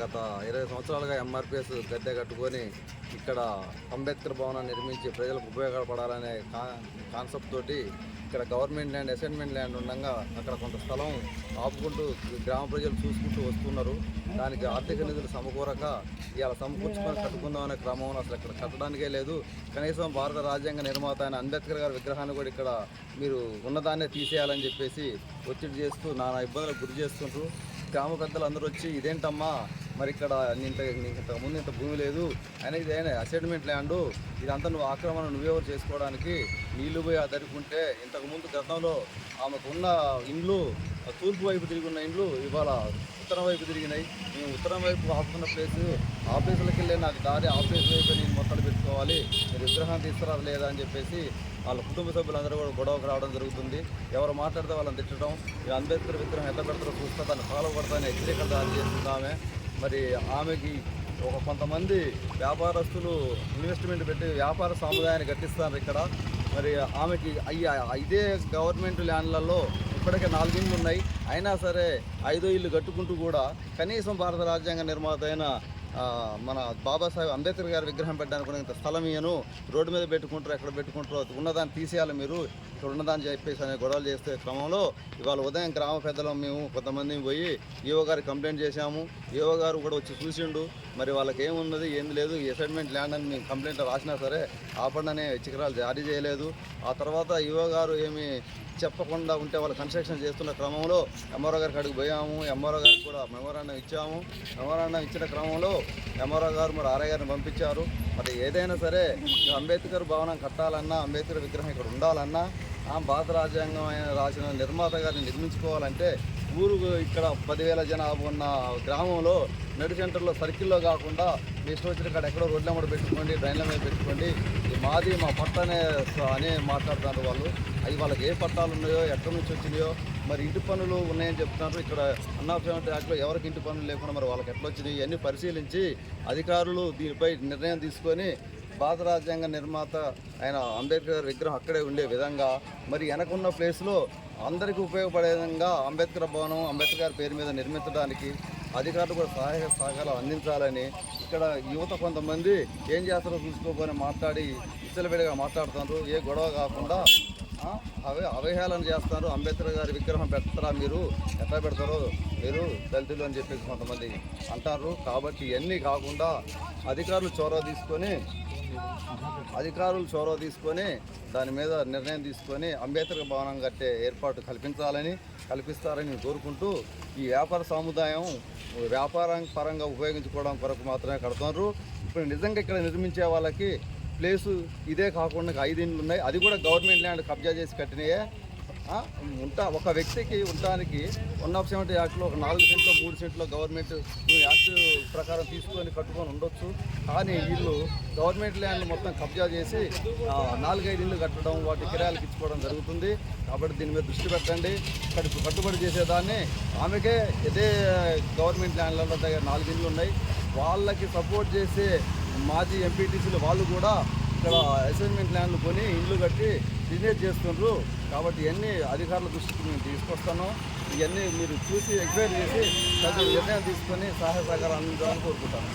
గత ఇరవై సంవత్సరాలుగా ఎంఆర్పిఎస్ గద్దె కట్టుకొని ఇక్కడ అంబేద్కర్ భవనాన్ని నిర్మించి ప్రజలకు ఉపయోగపడాలనే కా కాన్సెప్ట్ తోటి ఇక్కడ గవర్నమెంట్ ల్యాండ్ అసైన్మెంట్ ల్యాండ్ ఉండగా అక్కడ కొంత స్థలం ఆపుకుంటూ గ్రామ ప్రజలు చూసుకుంటూ వస్తున్నారు. దానికి ఆర్థిక నిధులు సమకూరక ఇవాళ సమకూర్చుకొని కట్టుకుందాం అనే క్రమంలో అసలు ఇక్కడ కట్టడానికే లేదు. కనీసం భారత రాజ్యాంగ నిర్మాత అయిన అంబేద్కర్ గారి విగ్రహాన్ని కూడా ఇక్కడ మీరు ఉన్నదాన్నే తీసేయాలని చెప్పేసి ఒత్తిడి చేస్తూ నానా ఇబ్బందులకు గురి చేస్తుంటారు గ్రామ పెద్దలు అందరూ వచ్చి ఇదేంటమ్మా? మరి ఇక్కడ ఇంత నీకు ఇంతకుముందు ఇంత భూమి లేదు. అయినా ఇది అయినా అసైన్మెంట్ ల్యాండ్. ఇదంతా నువ్వు ఆక్రమణ నువ్వెవరు చేసుకోవడానికి నీళ్ళు పోయి అదరుకుంటే ఇంతకుముందు గతంలో ఆమెకు ఉన్న ఇండ్లు తూర్పు వైపు తిరిగి ఉన్న ఇండ్లు ఇవాళ ఉత్తరం వైపు తిరిగినాయి. మేము ఉత్తరం వైపు ఆపుకున్న ప్లేస్ ఆఫీసులకు వెళ్ళే నాకు దారి ఆఫీస్ వైపు నేను మొత్తాలు పెట్టుకోవాలి. మీరు విగ్రహం తీసుకురాదు లేదా అని చెప్పేసి వాళ్ళ కుటుంబ సభ్యులందరూ కూడా గొడవకు రావడం జరుగుతుంది. ఎవరు మాట్లాడితే వాళ్ళని తిట్టడం ఈ అంబేద్కర్ విగ్రహం ఎట్లా పెడతారో చూస్తా దాన్ని ఫాలో కొడతానే హెచ్చరికలు దారి చేస్తున్నామే మరి ఆమెకి ఒక కొంతమంది వ్యాపారస్తులు ఇన్వెస్ట్మెంట్ పెట్టి వ్యాపార సముదాయాన్ని కట్టిస్తారు ఇక్కడ. మరి ఆమెకి అయ్యా ఇదే గవర్నమెంట్ ల్యాండ్లలో ఇప్పటికే నాలుగిండ్లు ఉన్నాయి. అయినా సరే ఐదో ఇల్లు కట్టుకుంటూ కూడా కనీసం భారత రాజ్యాంగ నిర్మాత అయిన మన బాబాసాహెబ్ అంబేద్కర్ గారి విగ్రహం పెట్టడానికి ఇంత స్థలం ఇయ్యను. రోడ్డు మీద పెట్టుకుంటారు ఎక్కడ పెట్టుకుంటారో ఉన్నదాన్ని తీసేయాలి మీరు. ఇక్కడ ఉన్నదాన్ని చెప్పేసి అనే గొడవలు చేసే క్రమంలో ఇవాళ ఉదయం గ్రామ పెద్దలం మేము కొంతమంది పోయి ఈవో గారికి కంప్లైంట్ చేశాము. ఈవో గారు కూడా వచ్చి చూసిండు. మరి వాళ్ళకి ఏమున్నది ఏంది లేదు అసైన్మెంట్ ల్యాండ్ అని మేము కంప్లైంట్ రాసినా సరే ఆపండి అనే చికరాలు జారీ చేయలేదు. ఆ తర్వాత ఈవో గారు ఏమి చెప్పకుండా ఉంటే వాళ్ళు కన్స్ట్రక్షన్ చేస్తున్న క్రమంలో ఎంఆర్ఓ గారికి అడిగి పోయాము. ఎంఆర్ఓ గారికి కూడా మెమోరాండం ఇచ్చాము. మెమోరాండం ఇచ్చిన క్రమంలో ఎంఆర్ఓ గారు మరి ఆర్ఐ గారిని పంపించారు. మరి ఏదైనా సరే అంబేద్కర్ భవనం కట్టాలన్నా అంబేద్కర్ విగ్రహం ఇక్కడ ఉండాలన్నా భారత రాజ్యాంగం ఆయన రాసిన నిర్మాత గారిని నిర్మించుకోవాలంటే ఊరు ఇక్కడ పదివేల జనాభా ఉన్న గ్రామంలో నడి సెంటర్లో సర్కిల్లో కాకుండా మీ ఇష్టం వచ్చిన కాడ ఎక్కడో రోడ్ల మీద పెట్టుకోండి డ్రైన్ల మీద పెట్టుకోండి. మాది మా పట్టనే అనే మాట్లాడుతున్నారు వాళ్ళు. అవి వాళ్ళకి ఏ పట్టాలు ఉన్నాయో ఎక్కడి నుంచి వచ్చినాయో మరి ఇంటి పనులు ఉన్నాయని చెప్తున్నారు. ఇక్కడ అన్నాఫ్సెవెంటీ యాక్ట్లో ఎవరికి ఇంటి పనులు లేకుండా మరి వాళ్ళకి ఎట్లా వచ్చినాయి ఇవన్నీ పరిశీలించి అధికారులు దీనిపై నిర్ణయం తీసుకొని భారత రాజ్యాంగ నిర్మాత ఆయన అంబేద్కర్ విగ్రహం అక్కడే ఉండే విధంగా మరి వెనకున్న ప్లేస్లో అందరికీ ఉపయోగపడే విధంగా అంబేద్కర్ భవనం అంబేద్కర్ పేరు మీద నిర్మించడానికి అధికారులు కూడా సహాయక సహకారాలు అందించాలని ఇక్కడ యువత కొంతమంది ఏం చేస్తారో చూసుకోకపోని మాట్లాడి ఇచ్చలవిడిగా మాట్లాడుతున్నారు. ఏ గొడవ కాకుండా అవే అవహేళన చేస్తారు. అంబేద్కర్ గారి విగ్రహం పెడతారా మీరు? ఎట్లా పెడతారో మీరు దళితులు అని చెప్పేసి కొంతమంది అంటారు. కాబట్టి ఇవన్నీ కాకుండా అధికారులు చొరవ తీసుకొని అధికారులు చొరవ తీసుకొని దాని మీద నిర్ణయం తీసుకొని అంబేద్కర్ భవనం కట్టే ఏర్పాటు కల్పించాలని కల్పిస్తారని కోరుకుంటూ ఈ వ్యాపార సముదాయం వ్యాపారం పరంగా ఉపయోగించుకోవడం కొరకు మాత్రమే కడుతున్నారు. ఇప్పుడు నిజంగా ఇక్కడ నిర్మించే వాళ్ళకి ప్లేసు ఇదే కాకుండా ఐదు ఇండ్లు ఉన్నాయి. అది కూడా గవర్నమెంట్ ల్యాండ్ కబ్జా చేసి కట్టినాయే. ఉంటా ఒక వ్యక్తికి ఉండడానికి వన్ ఆఫ్ సెవెంటీ యాక్ట్లో ఒక నాలుగు సెంట్లో మూడు సెంట్లో గవర్నమెంట్ యాక్ట్ ప్రకారం తీసుకొని కట్టుకొని ఉండొచ్చు. కానీ వీళ్ళు గవర్నమెంట్ ల్యాండ్ మొత్తం కబ్జా చేసి నాలుగైదు ఇళ్ళు కట్టడం వాటి కిరాయిలకు ఇచ్చుకోవడం జరుగుతుంది. కాబట్టి దీని మీద దృష్టి పెట్టండి. కట్టు కట్టుబడి చేసేదాన్ని ఆమెకే ఇదే గవర్నమెంట్ ల్యాండ్లలో దగ్గర నాలుగు ఇళ్ళు ఉన్నాయి. వాళ్ళకి సపోర్ట్ చేసే మాజీ ఎంపీటీసీలు వాళ్ళు కూడా ఇక్కడ అసైన్మెంట్ ల్యాండ్లు కొని ఇండ్లు కట్టి బిజినెస్ చేస్తుండ్రు. కాబట్టి ఇవన్నీ అధికారుల దృష్టికి మేము తీసుకొస్తాను. ఇవన్నీ మీరు చూసి ఎంక్వైరీ చేసి తగిన నిర్ణయం తీసుకొని సహాయ సహకారం అందించాలని కోరుకుంటాను.